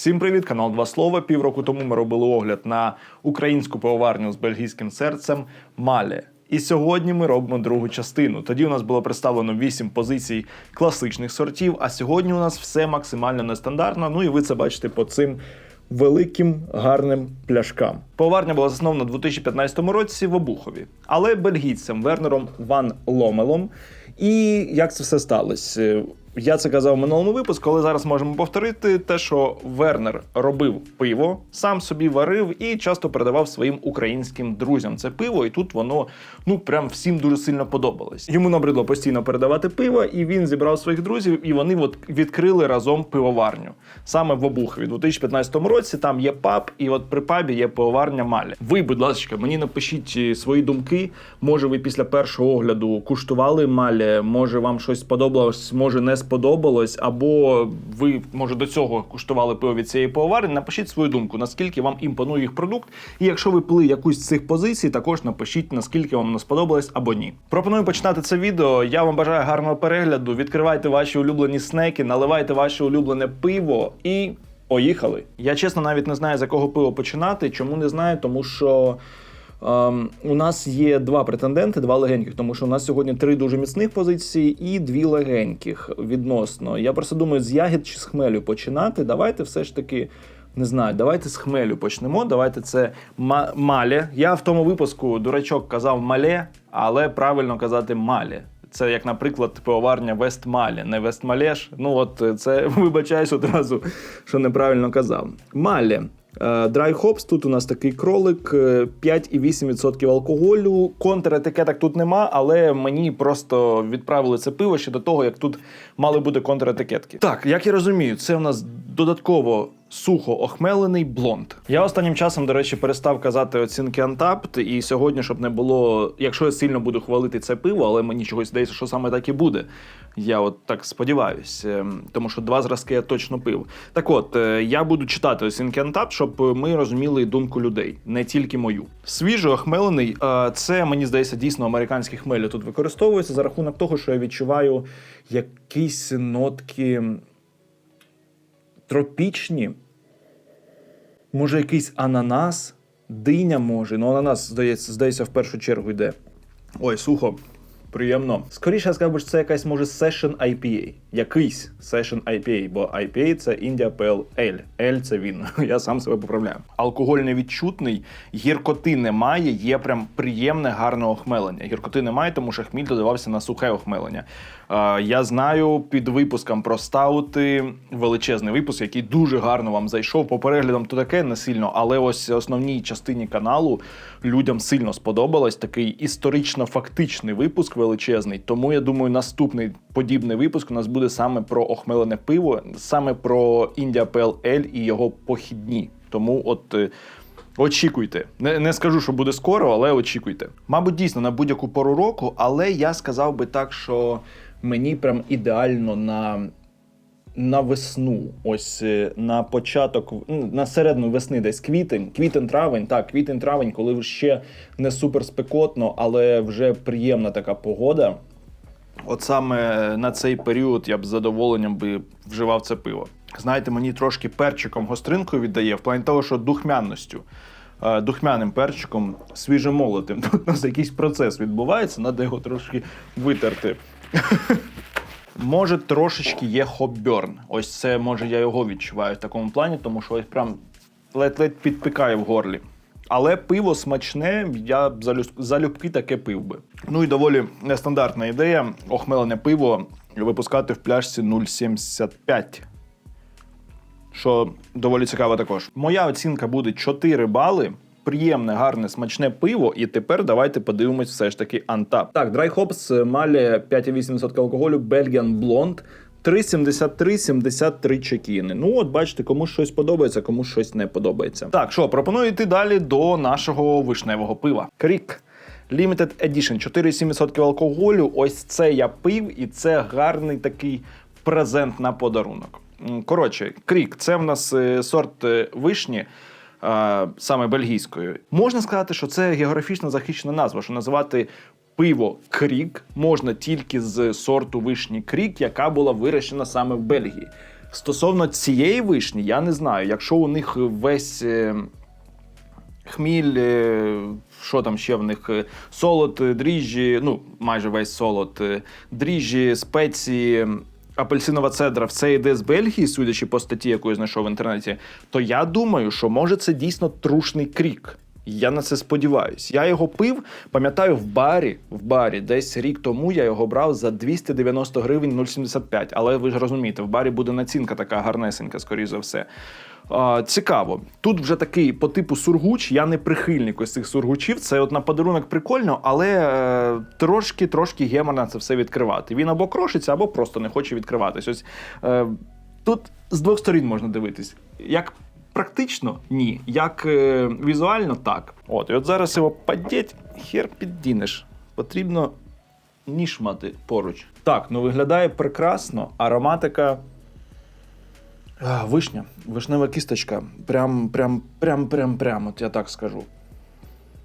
Всім привіт, канал Два Слова. Півроку тому ми робили огляд на українську пивоварню з бельгійським серцем Мале. І сьогодні ми робимо другу частину. Тоді у нас було представлено 8 позицій класичних сортів, а сьогодні у нас все максимально нестандартно. Ну і ви це бачите по цим великим гарним пляшкам. Пивоварня була заснована у 2015 році в Обухові, але бельгійцем Вернером Ван Ломелом. І як це все сталося? Я це казав в минулому випуску, але зараз можемо повторити те, що Вернер робив пиво, сам собі варив і часто передавав своїм українським друзям це пиво, і тут воно ну прям всім дуже сильно подобалось. Йому набридло постійно передавати пиво, і він зібрав своїх друзів, і вони от відкрили разом пивоварню. Саме в Обухові, у 2015 році. Там є паб, і от при пабі є пивоварня Малі. Ви, будь ласка, мені напишіть е, свої думки. Може, ви після першого огляду куштували Малі, може вам щось сподобалось, може не сподобалось, або ви може до цього куштували пиво від цієї пивоварні. Напишіть свою думку, наскільки вам імпонує їх продукт. І якщо ви пили якусь з цих позицій, також напишіть наскільки вам воно сподобалось або ні. Пропоную починати це відео. Я вам бажаю гарного перегляду. Відкривайте ваші улюблені снеки, наливайте ваше улюблене пиво і. Поїхали. Я чесно навіть не знаю, з якого пива починати. Чому не знаю? Тому що у нас є два претенденти, два легеньких, тому що у нас сьогодні три дуже міцних позиції і дві легеньких відносно. Я просто думаю, з ягід чи з хмелю починати. Давайте все ж таки. Не знаю, давайте з хмелю почнемо. Давайте це ма- мале. Я в тому випуску дурачок казав мале, але правильно казати мале. Це як, наприклад, пивоварня Вестмалі, не Вестмалеш. Ну от е, це вибачаюсь одразу, що неправильно казав. Малі. Драй Hops, тут у нас такий кролик, е, 5,8% алкоголю. Контретикеток тут нема, але мені просто відправили це пиво ще до того, як тут мали бути контретикетки. Так, як я розумію, це у нас додатково сухо охмелений блонд. Я останнім часом, до речі, перестав казати оцінки Untapped, і сьогодні, щоб не було, якщо я сильно буду хвалити це пиво, але мені чогось здається, що саме так і буде. Я от так сподіваюся, тому що два зразки я точно пив. Так от, е, я буду читати оцінки Untapped, щоб ми розуміли думку людей, не тільки мою. Свіжо охмелений, е, це мені здається дійсно американські хмелі тут використовуються за рахунок того, що я відчуваю якісь нотки тропічні. Може, якийсь ананас, диня може. Ну, ананас, здається, здається, в першу чергу йде. Ой, сухо. Приємно. Скоріше сказав, що це якась може Session IPA. Якийсь Session IPA, бо IPA це India Pale Ale. L це він. Я сам себе поправляю. Алкоголь невідчутний, гіркоти немає, є прям приємне, гарне охмелення. Гіркоти немає, тому що хміль додавався на сухе охмелення. Е, я знаю під випуском про стаути величезний випуск, який дуже гарно вам зайшов. По переглядам то таке не сильно, але ось основній частині каналу людям сильно сподобалось. Такий історично-фактичний випуск величезний. Тому я думаю, наступний подібний випуск у нас буде саме про охмелене пиво, саме про India Ale і його похідні. Тому от. е, Очікуйте. Не, не скажу, що буде скоро, але очікуйте. Мабуть, дійсно на будь-яку пору року, але я сказав би так, що мені прям ідеально на, на весну. Ось е, на початок, ну, на середину весни, десь квітень, квітень-травень, так, квітень-травень, коли ще не супер спекотно, але вже приємна така погода. От саме на цей період я б з задоволенням би вживав це пиво. Знаєте, мені трошки перчиком гостринкою віддає, в плані того, що духмянністю. Е, Духмяним перчиком, свіжемолотим. Тут у нас якийсь процес відбувається, треба його трошки витерти. Може, трошечки є хопберн. Ось це, може, я його відчуваю в такому плані, тому що ось прям ледь-ледь підпікає в горлі. Але пиво смачне, я залюбки таке пив би. Ну і доволі нестандартна ідея охмелене пиво випускати в пляшці 0,75. Що доволі цікаво також. Моя оцінка буде 4 бали. Приємне, гарне, смачне пиво. І тепер давайте подивимось все ж таки антап. Так, Dry Hops, Малі 5,8% алкоголю, Belgian Blonde. 3,73-73 чекіни. Ну, от бачите, комусь щось подобається, комусь щось не подобається. Так, що, пропоную йти далі до нашого вишневого пива. Крік. Limited Edition, 4,7% алкоголю. Ось це я пив, і це гарний такий презент на подарунок. Коротше, крік, це в нас е, сорт е, вишні. Е, Саме бельгійською, можна сказати, що це географічно захищена назва, що називати пиво Крік можна тільки з сорту вишні Крік, яка була вирощена саме в Бельгії. Стосовно цієї вишні, я не знаю. Якщо у них весь е, хміль, е, що там ще в них? Солод, дріжджі, ну майже весь солод, дріжджі, спеції. Апельсинова цедра, все йде з Бельгії, судячи по статті, яку я знайшов в інтернеті, то я думаю, що може це дійсно трушний крік. Я на це сподіваюсь. Я його пив, пам'ятаю, в барі, в барі, десь рік тому я його брав за 290 гривень 0,75. Але ви ж розумієте, в барі буде націнка така гарнесенька, скоріш за все. Цікаво. Тут вже такий по типу сургуч. Я не прихильник ось цих сургучів. Це от на подарунок прикольно, але е, трошки трошки геморно це все відкривати. Він або крошиться, або просто не хоче відкриватись. Ось е, тут з двох сторін можна дивитись. Як практично ні. Як е, візуально так. От, і от зараз його подіть, хер піддінеш. Потрібно ніж мати поруч. Так, ну виглядає прекрасно. Ароматика. А, вишня, вишнева кісточка. Прям, прям, прям, прям, прям, от я так скажу.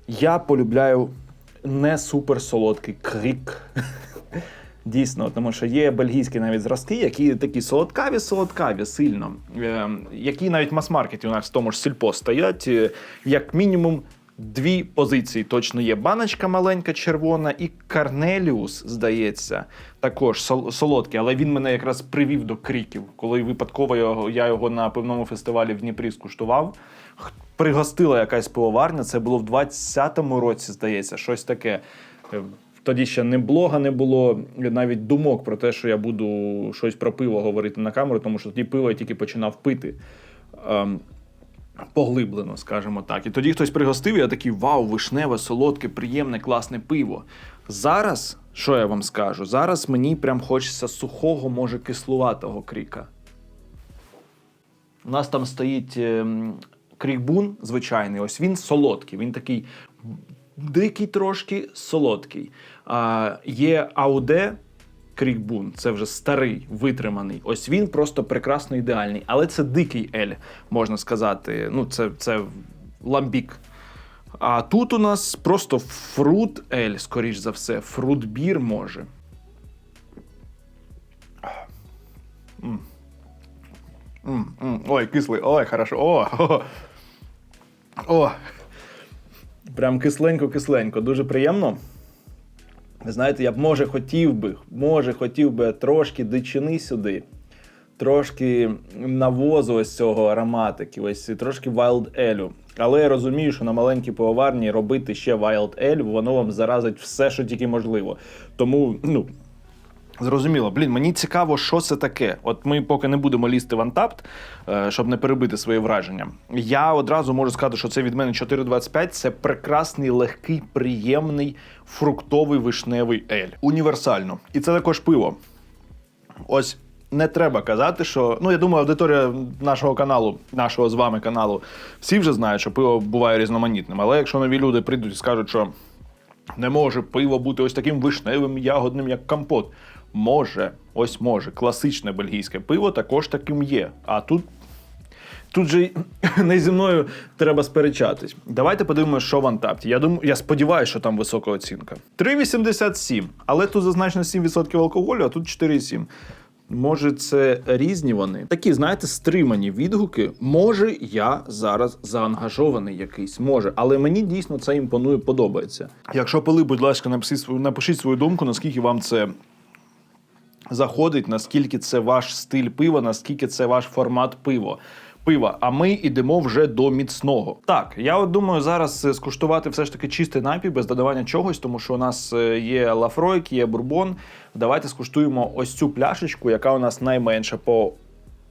Я полюбляю не супер солодкий крик. Дійсно, тому що є бельгійські навіть зразки, які такі солодкаві, солодкаві сильно, е, які навіть мас-маркеті у нас в тому ж сільпо стоять. е, як мінімум дві позиції точно є. Баночка маленька, червона, і Карнеліус, здається, також сол- солодкий, але він мене якраз привів до кріків, коли випадково я його на пивному фестивалі в Дніпрі скуштував. Пригостила якась пивоварня, це було в 20-му році, здається, щось таке. Е, Тоді ще не блога не було, навіть думок про те, що я буду щось про пиво говорити на камеру, тому що тоді пиво я тільки починав пити. Поглиблено, скажімо так. І тоді хтось пригостив, і я такий вау, вишневе, солодке, приємне, класне пиво. Зараз, що я вам скажу? Зараз мені прям хочеться сухого, може, кислуватого кріка. У нас там стоїть ем, крікбун звичайний, ось він солодкий, він такий дикий трошки солодкий. А, є ауде крікбун, це вже старий, витриманий. Ось він просто прекрасно ідеальний. Але це дикий ель, можна сказати. Ну, це, це ламбік. А тут у нас просто фрут ель, скоріш за все, фрут-бір може. Ой, кислий, ой, хорошо. О, о. о. Прям кисленько-кисленько. Дуже приємно. Знаєте, я б може хотів би, може хотів би трошки дичини сюди, трошки навозу ось цього ароматики, ось трошки Wild Елю. Але я розумію, що на маленькій пивоварні робити ще Wild Ель, воно вам заразить все, що тільки можливо. Тому, ну. Зрозуміло, блін, мені цікаво, що це таке. От ми поки не будемо лізти в антапт, е, щоб не перебити свої враження. Я одразу можу сказати, що це від мене 4,25. Це прекрасний, легкий, приємний фруктовий вишневий ель. Універсально. І це також пиво. Ось не треба казати, що. Ну, я думаю, аудиторія нашого каналу, нашого з вами каналу, всі вже знають, що пиво буває різноманітним. Але якщо нові люди прийдуть і скажуть, що не може пиво бути ось таким вишневим, ягодним, як компот. Може, ось може. Класичне бельгійське пиво також таким є. А тут. Тут же не зі мною треба сперечатись. Давайте подивимося, що в Антапті. Я думаю, я сподіваюся, що там висока оцінка. 3,87. Але тут зазначено 7% алкоголю, а тут 4,7. Може, це різні вони. Такі, знаєте, стримані відгуки. Може, я зараз заангажований якийсь. Може, але мені дійсно це імпонує, подобається. Якщо пили, будь ласка, напишіть свою, напишіть свою думку, наскільки вам це заходить, наскільки це ваш стиль пива, наскільки це ваш формат пива. Пива, а ми йдемо вже до міцного. Так, я от думаю зараз е, скуштувати все ж таки чистий напій без додавання чогось, тому що у нас е, є лафройк, є бурбон. Давайте скуштуємо ось цю пляшечку, яка у нас найменша по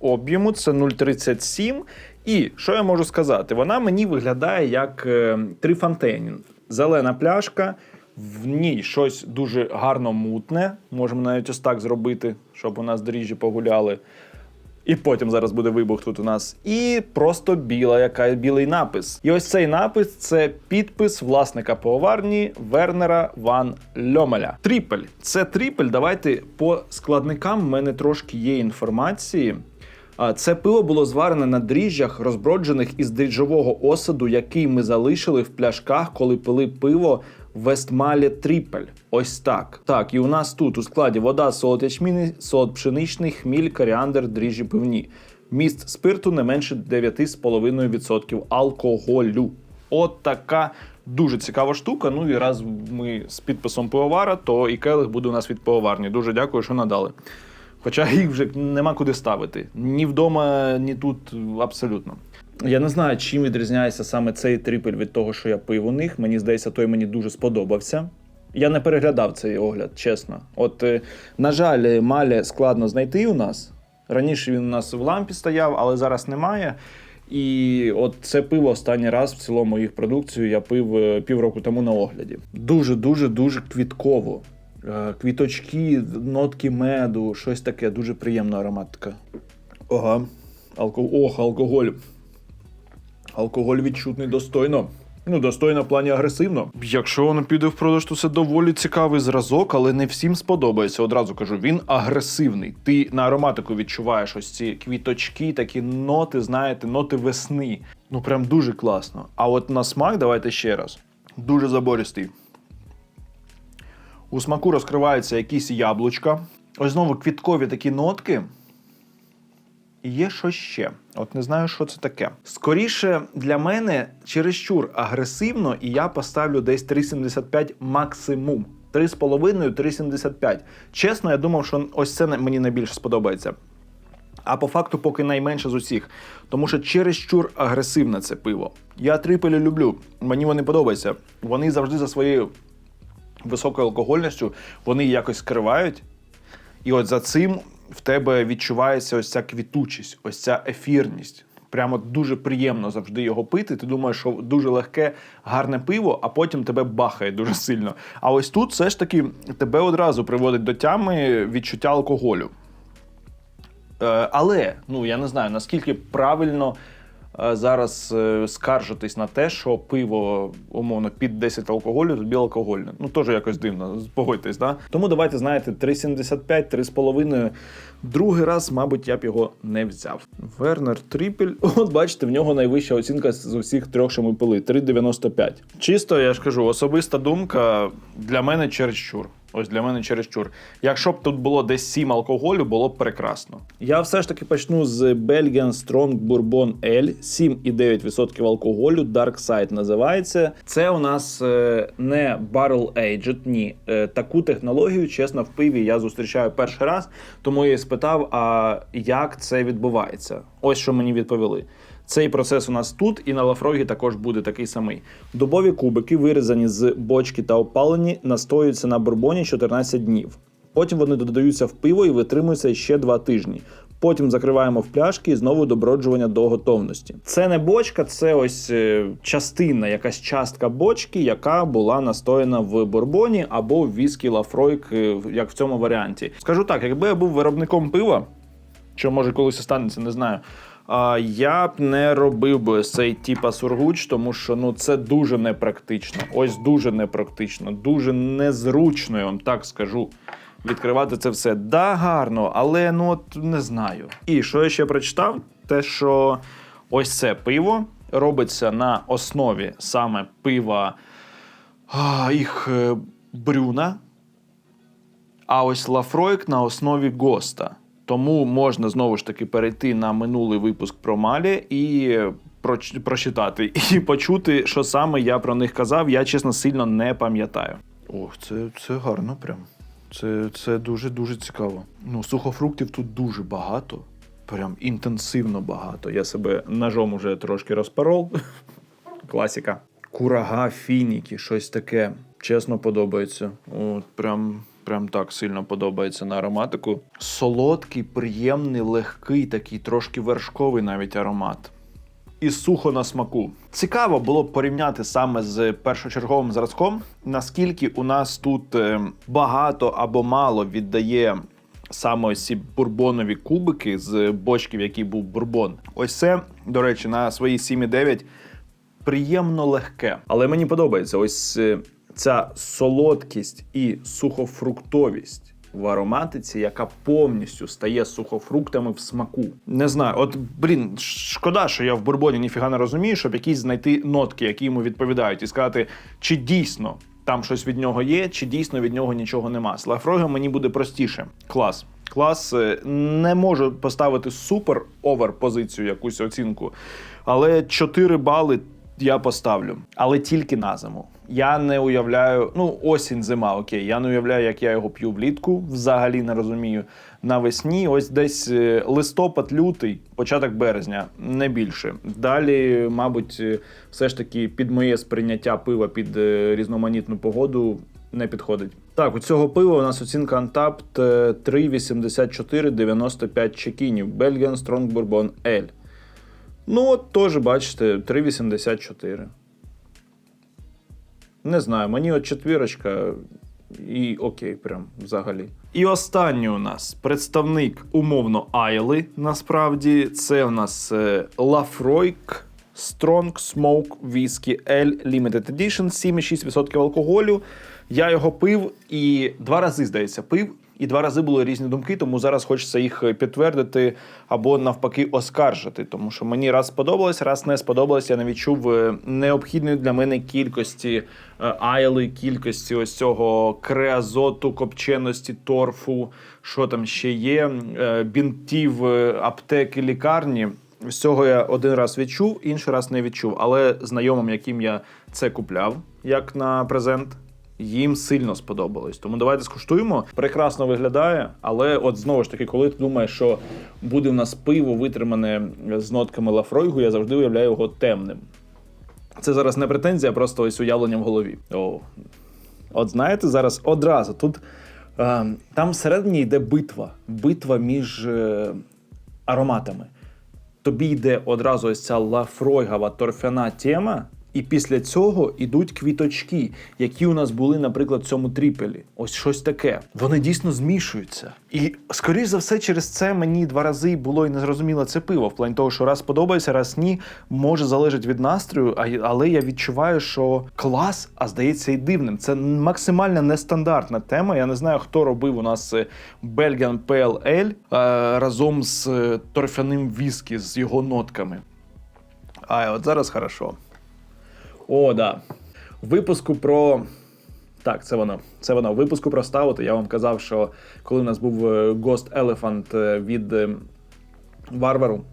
об'єму. Це 0,37. І що я можу сказати? Вона мені виглядає як е, трифантенін. Зелена пляшка, в ній щось дуже гарно мутне. Можемо навіть ось так зробити, щоб у нас дріжджі погуляли. І потім зараз буде вибух тут у нас. І просто біла, яка білий напис. І ось цей напис це підпис власника пивоварні Вернера Ван Льомеля. Тріпель. Це тріпель. Давайте по складникам в мене трошки є інформації. Це пиво було зварене на дріжджах, розброджених із дріжджового осаду, який ми залишили в пляшках, коли пили пиво Вестмалі Тріпель. Ось так. Так, і у нас тут у складі вода, солод ячмінний, солод пшеничний, хміль, коріандр, дріжджі пивні. Міст спирту не менше 9,5% алкоголю. От така дуже цікава штука. Ну і раз ми з підписом пивовара, то і келих буде у нас від пивоварні. Дуже дякую, що надали. Хоча їх вже нема куди ставити. Ні вдома, ні тут абсолютно. Я не знаю, чим відрізняється саме цей трипель від того, що я пив у них. Мені здається, той мені дуже сподобався. Я не переглядав цей огляд, чесно. От, е, на жаль, Мале складно знайти у нас. Раніше він у нас в лампі стояв, але зараз немає. І от це пиво останній раз в цілому їх продукцію я пив е, півроку тому на огляді. Дуже, дуже, дуже квітково. Е, Квіточки, нотки меду, щось таке, дуже приємна ароматика. Ага. Алко... Ох, алкоголь. Алкоголь відчутний достойно. Ну, достойно в плані агресивно. Якщо воно піде в продаж, то це доволі цікавий зразок, але не всім сподобається. Одразу кажу, він агресивний. Ти на ароматику відчуваєш ось ці квіточки, такі ноти, знаєте, ноти весни. Ну прям дуже класно. А от на смак, давайте ще раз. Дуже забористий. У смаку розкриваються якісь яблучка. Ось знову квіткові такі нотки. І є що ще. От не знаю, що це таке. Скоріше для мене чересчур агресивно, і я поставлю десь 3,75 максимум. 3,5-3,75. Чесно, я думав, що ось це мені найбільше сподобається. А по факту поки найменше з усіх. Тому що чересчур агресивне це пиво. Я трипелі люблю. Мені вони подобаються. Вони завжди за своєю високою алкогольністю вони якось скривають. І от за цим в тебе відчувається ось ця квітучість, ось ця ефірність. Прямо дуже приємно завжди його пити. Ти думаєш, що дуже легке, гарне пиво, а потім тебе бахає дуже сильно. А ось тут все ж таки тебе одразу приводить до тями відчуття алкоголю. Е, але ну я не знаю наскільки правильно зараз е, скаржитись на те, що пиво умовно під 10 алкоголю, тобі алкогольне. Ну теж якось дивно, погодьтесь, да? Тому давайте знаєте, 3,75, 3,5. Другий раз, мабуть, я б його не взяв. Вернер Тріпель. От бачите, в нього найвища оцінка з усіх трьох, що ми пили 3,95. Чисто, я ж кажу, особиста думка для мене чересчур. Ось для мене чересчур. Якщо б тут було десь 7 алкоголю, було б прекрасно. Я все ж таки почну з Belgian Strong Bourbon L, 7,9% алкоголю, Dark Side називається. Це у нас е, не Barrel Aged, ні. Е, таку технологію, чесно, в пиві я зустрічаю перший раз, тому я спитав, а як це відбувається? Ось що мені відповіли. Цей процес у нас тут, і на лафрогі також буде такий самий. Дубові кубики, вирізані з бочки та опалені, настоюються на бурбоні 14 днів. Потім вони додаються в пиво і витримуються ще 2 тижні. Потім закриваємо в пляшки і знову доброджування до готовності. Це не бочка, це ось е, частина, якась частка бочки, яка була настояна в бурбоні або в віскі Лафройк, е, як в цьому варіанті. Скажу так, якби я був виробником пива, що може колись станеться, не знаю. Я б не робив би цей типа сургуч, тому що ну це дуже непрактично. Ось дуже непрактично, дуже незручно, я вам так скажу. Відкривати це все. Да, гарно, але ну от не знаю. І що я ще прочитав? Те, що ось це пиво робиться на основі саме пива а, їх е, брюна, а ось Лафройк на основі Госта. Тому можна знову ж таки перейти на минулий випуск про Малі і проч- прочитати, і почути, що саме я про них казав. Я чесно сильно не пам'ятаю. Ох, це, це гарно прям. Це, це дуже дуже цікаво. Ну, сухофруктів тут дуже багато. Прям інтенсивно багато. Я себе ножом уже трошки розпорол. Класіка. Курага, фініки, щось таке. Чесно подобається. От прям, прям так сильно подобається на ароматику. Солодкий, приємний, легкий, такий трошки вершковий навіть аромат. І сухо на смаку. Цікаво було б порівняти саме з першочерговим зразком, наскільки у нас тут е, багато або мало віддає саме ось ці бурбонові кубики з бочки, в якій був бурбон. Ось це, до речі, на свої 7,9 приємно легке. Але мені подобається ось е, ця солодкість і сухофруктовість. в ароматиці, яка повністю стає сухофруктами в смаку. Не знаю, от блін, шкода, що я в бурбоні ніфіга не розумію, щоб якісь знайти нотки, які йому відповідають, і сказати, чи дійсно там щось від нього є, чи дійсно від нього нічого нема. З Лафройгом мені буде простіше. Клас. Клас Е, не можу поставити супер овер позицію, якусь оцінку, але 4 бали я поставлю, але тільки на зиму. Я не уявляю, ну осінь, зима, окей. Я не уявляю, як я його п'ю влітку. Взагалі не розумію. Навесні, ось десь е, листопад, лютий, початок березня, не більше. Далі, мабуть, е, все ж таки під моє сприйняття пива під е, різноманітну погоду не підходить. Так, у цього пива у нас оцінка Untapped е, 3,84,95 чекінів. Belgian Strong Bourbon L. Ну, от теж, бачите, 3,84. Не знаю, мені от четвірочка і окей, прям взагалі. І останній у нас представник умовно Айли. Насправді, це у нас е, Lafroig Strong Smoke Whisky L Limited Edition, 7,6% алкоголю. Я його пив і два рази, здається, пив. І два рази були різні думки, тому зараз хочеться їх підтвердити або навпаки оскаржити. Тому що мені раз сподобалось, раз не сподобалось. Я не відчув е, необхідної для мене кількості е, айли, кількості ось цього креазоту, копченості, торфу, що там ще є, е, бінтів, е, аптеки, лікарні. З цього я один раз відчув, інший раз не відчув. Але знайомим, яким я це купляв, як на презент, їм сильно сподобалось. Тому давайте скуштуємо. Прекрасно виглядає, але от знову ж таки, коли ти думаєш, що буде в нас пиво витримане з нотками Лафройгу, я завжди уявляю його темним. Це зараз не претензія, а просто ось уявлення в голові. О. От знаєте, зараз одразу тут е, там всередині йде битва. Битва між е, ароматами. Тобі йде одразу ось ця лафройгова торфяна тема, і після цього йдуть квіточки, які у нас були, наприклад, в цьому тріпелі. Ось щось таке. Вони дійсно змішуються. І скоріш за все, через це мені два рази було і незрозуміло це пиво. В плані того, що раз подобається, раз ні, може залежить від настрою, але я відчуваю, що клас, а здається, і дивним. Це максимально нестандартна тема. Я не знаю, хто робив у нас е, Belgian Pale Ale е, разом з е, торфяним віскі, з його нотками. А от зараз хорошо. О, да. Випуску про. Так, це воно. Це воно. Випуску про стаути. Я вам казав, що коли у нас був е, Ghost Elephant е, від е, Варвару,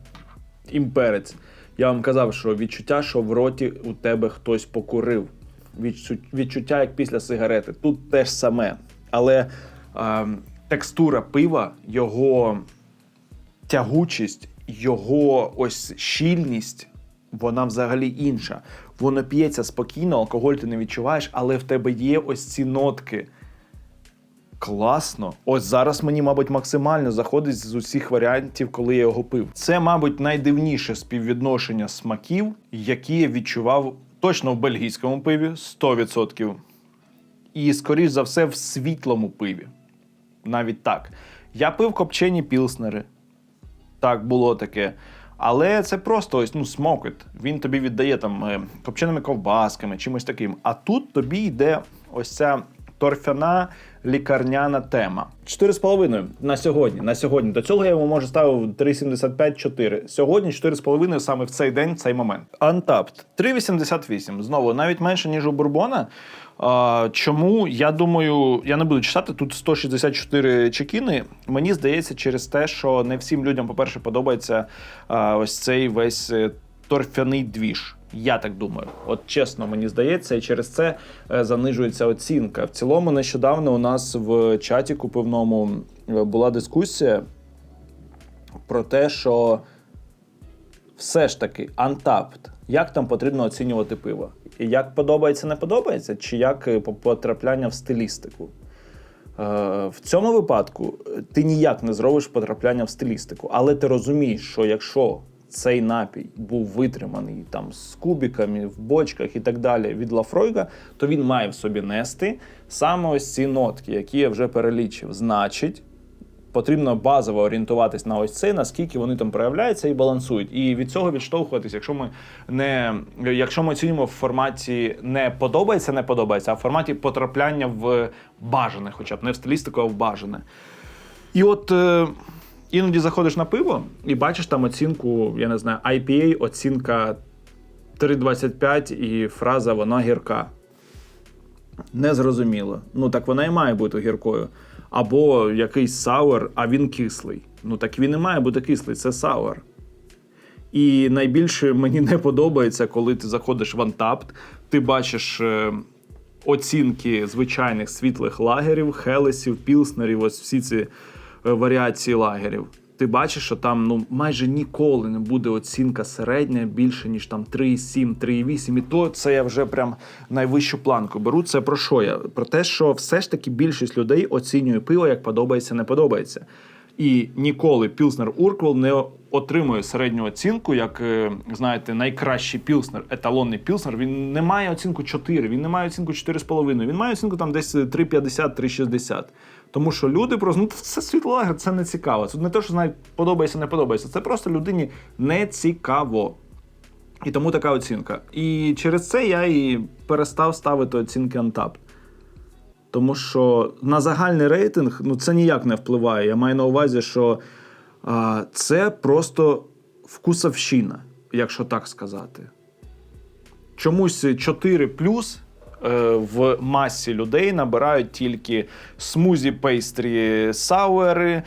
імперець, я вам казав, що відчуття, що в роті у тебе хтось покурив. Відчуття, як після сигарети. Тут теж саме. Але е, текстура пива, його тягучість, його ось щільність, вона взагалі інша. Воно п'ється спокійно, алкоголь ти не відчуваєш, але в тебе є ось ці нотки. Класно. Ось зараз мені, мабуть, максимально заходить з усіх варіантів, коли я його пив. Це, мабуть, найдивніше співвідношення смаків, які я відчував точно в бельгійському пиві 100%. І, скоріш за все, в світлому пиві. Навіть так. Я пив копчені пілснери. Так, було таке. Але це просто ось ну смокет. Він тобі віддає там е, копченими ковбасками, чимось таким. А тут тобі йде ось ця торфяна лікарняна тема. 4,5 на сьогодні. На сьогодні. До цього я йому може ставив 3,75-4. Сьогодні 4,5 саме в цей день, в цей момент. Untapped 3,88. Знову навіть менше, ніж у Бурбона. А, чому я думаю, я не буду читати тут 164 чекіни. Мені здається, через те, що не всім людям, по-перше, подобається а, ось цей весь е, торфяний двіж. Я так думаю. От чесно, мені здається, і через це е, занижується оцінка. В цілому, нещодавно у нас в чаті купивному е, була дискусія про те, що все ж таки Untapped, як там потрібно оцінювати пиво? І Як подобається, не подобається, чи як е, потрапляння в стилістику? В цьому випадку ти ніяк не зробиш потрапляння в стилістику, але ти розумієш, що якщо цей напій був витриманий там з кубиками в бочках і так далі від Лафройга, то він має в собі нести саме ось ці нотки, які я вже перелічив. Значить, потрібно базово орієнтуватись на ось це, наскільки вони там проявляються і балансують. І від цього відштовхуватись, якщо ми не якщо ми оцінюємо в форматі не подобається, не подобається, а в форматі потрапляння в бажане, хоча б не в стилістику, а в бажане. І от е, іноді заходиш на пиво і бачиш там оцінку, я не знаю, IPA, оцінка 3,25 і фраза вона гірка. Незрозуміло. Ну так вона і має бути гіркою. Або якийсь сауер, а він кислий. Ну так він і має бути кислий, це сауер. І найбільше мені не подобається, коли ти заходиш в Untapped, ти бачиш е, оцінки звичайних світлих лагерів, хелесів, пілснерів, ось всі ці варіації лагерів. Ти бачиш, що там ну майже ніколи не буде оцінка середня більше, ніж там 3,7, 3,8. І то це я вже прям найвищу планку беру. Це про що я? Про те, що все ж таки більшість людей оцінює пиво, як подобається, не подобається. І ніколи Пілснер Урквел не отримує середню оцінку, як е, знаєте, найкращий пілснер, еталонний пілснер. Він не має оцінку 4, він не має оцінку 4,5, він має оцінку там десь 3,50, 3,60. Тому що люди просто ну це світлагер, це не цікаво. Це не те, що знають, подобається, не подобається. Це просто людині не цікаво. І тому така оцінка. І через це я і перестав ставити оцінки Untapped. Тому що на загальний рейтинг ну, це ніяк не впливає. Я маю на увазі, що а, це просто вкусовщина, якщо так сказати. Чомусь 4 плюс в масі людей набирають тільки смузі пейстрі сауери,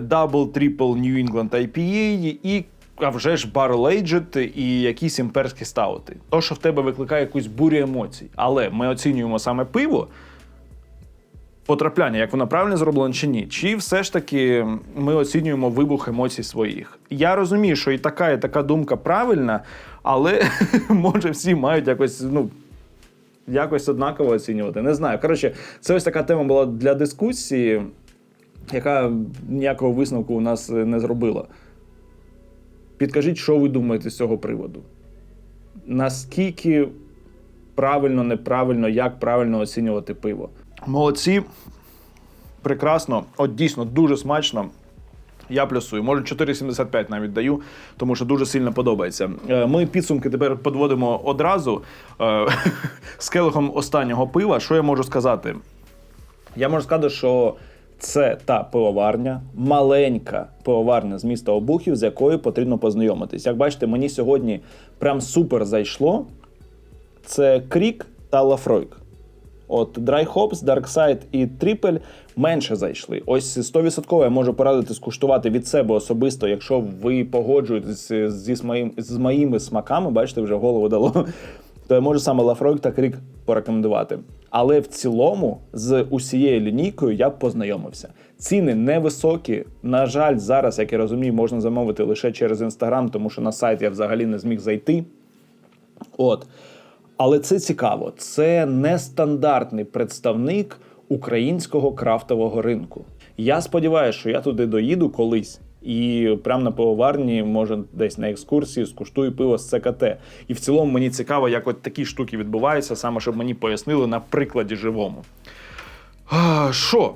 дабл трипл New England IPA і. А вже ж Aged і якісь імперські стаути. То, що в тебе викликає якусь бурю емоцій. Але ми оцінюємо саме пиво, потрапляння, як воно правильно зроблено чи ні, чи все ж таки ми оцінюємо вибух емоцій своїх. Я розумію, що і така, і така думка правильна, але може всі мають якось, ну. Якось однаково оцінювати. Не знаю. Коротше, це ось така тема була для дискусії, яка ніякого висновку у нас не зробила. Підкажіть, що ви думаєте з цього приводу? Наскільки правильно, неправильно, як правильно оцінювати пиво? Молодці. Прекрасно, от дійсно дуже смачно. Я плюсую, може 4,75 навіть даю, тому що дуже сильно подобається. Е, Ми підсумки тепер підводимо одразу е, з келихом останнього пива. Що я можу сказати? Я можу сказати, що це та пивоварня, маленька пивоварня з міста Обухів, з якою потрібно познайомитись. Як бачите, мені сьогодні прям супер зайшло. Це Крік та Лафройк. От Dry Hops, Dark Side і Triple менше зайшли. Ось 100% я можу порадити скуштувати від себе особисто, якщо ви погоджуєтесь зі моїм, з моїми смаками, бачите, вже голову дало. То я можу саме Лафройк та Крік порекомендувати. Але в цілому з усією лінійкою я б познайомився. Ціни невисокі. На жаль, зараз, як я розумію, можна замовити лише через інстаграм, тому що на сайт я взагалі не зміг зайти. От. Але це цікаво. Це нестандартний представник українського крафтового ринку. Я сподіваюся, що я туди доїду колись. І прямо на пивоварні, може, десь на екскурсії скуштую пиво з ЦКТ. І в цілому мені цікаво, як от такі штуки відбуваються, саме щоб мені пояснили на прикладі живому. А, Що?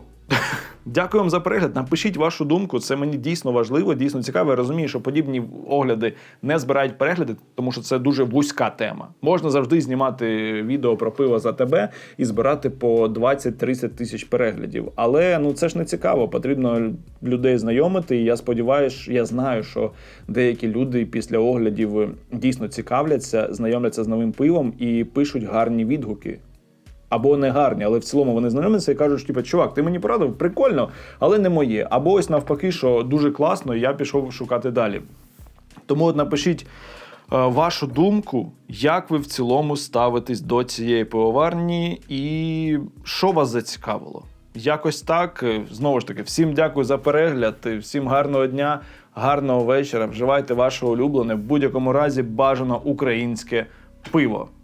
Дякую вам за перегляд. Напишіть вашу думку. Це мені дійсно важливо, дійсно цікаво. Я розумію, що подібні огляди не збирають перегляди, тому що це дуже вузька тема. Можна завжди знімати відео про пиво за тебе і збирати по 20-30 тисяч переглядів. Але ну це ж не цікаво. Потрібно людей знайомити. І я сподіваюся, я знаю, що деякі люди після оглядів дійсно цікавляться, знайомляться з новим пивом і пишуть гарні відгуки або не гарні, але в цілому вони знайомляться і кажуть, типу, чувак, ти мені порадив, прикольно, але не моє. Або ось навпаки, що дуже класно, і я пішов шукати далі. Тому от напишіть е, вашу думку, як ви в цілому ставитесь до цієї пивоварні, і що вас зацікавило. Якось так. Е, Знову ж таки, всім дякую за перегляд, е, всім гарного дня, гарного вечора. Вживайте ваше улюблене, в будь-якому разі бажано українське пиво.